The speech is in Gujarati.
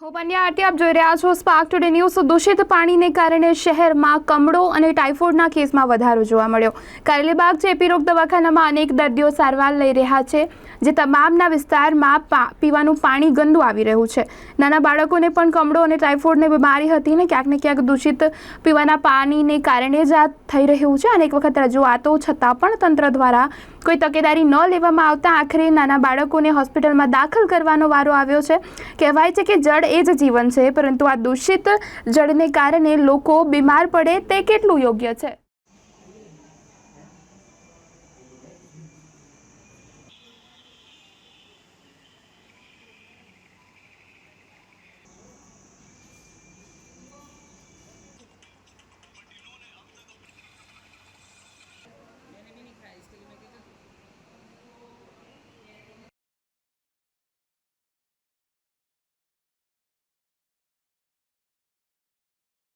હું બન્યા આરતી, આપ જોઈ રહ્યા છો સ્પાર્ક ટુડે ન્યૂઝ દૂષિત પાણીને કારણે શહેરમાં કમળો અને ટાઇફોઇડના કેસમાં વધારો જોવા મળ્યો. કારેલીબાગ ચેપી રોગ દવાખાનામાં અનેક દર્દીઓ સારવાર લઈ રહ્યા છે, જે તમામના વિસ્તારમાં પીવાનું પાણી ગંદુ આવી રહ્યું છે. નાના બાળકોને પણ કમળો અને ટાઇફોઇડની બીમારી હતી ને ક્યાંક ને ક્યાંક દૂષિત પીવાના પાણીને કારણે જ આ થઈ રહ્યું છે. અનેક વખત રજૂઆતો છતાં પણ તંત્ર દ્વારા કોઈ તકેદારી ન લેવામાં આવતા આખરે નાના બાળકોને હોસ્પિટલમાં દાખલ કરવાનો વારો આવ્યો છે. કહેવાય છે કે જળ એ જ જીવન છે, પરંતુ આ દૂષિત જળને કારણે લોકો બીમાર પડે તે કેટલું યોગ્ય છે?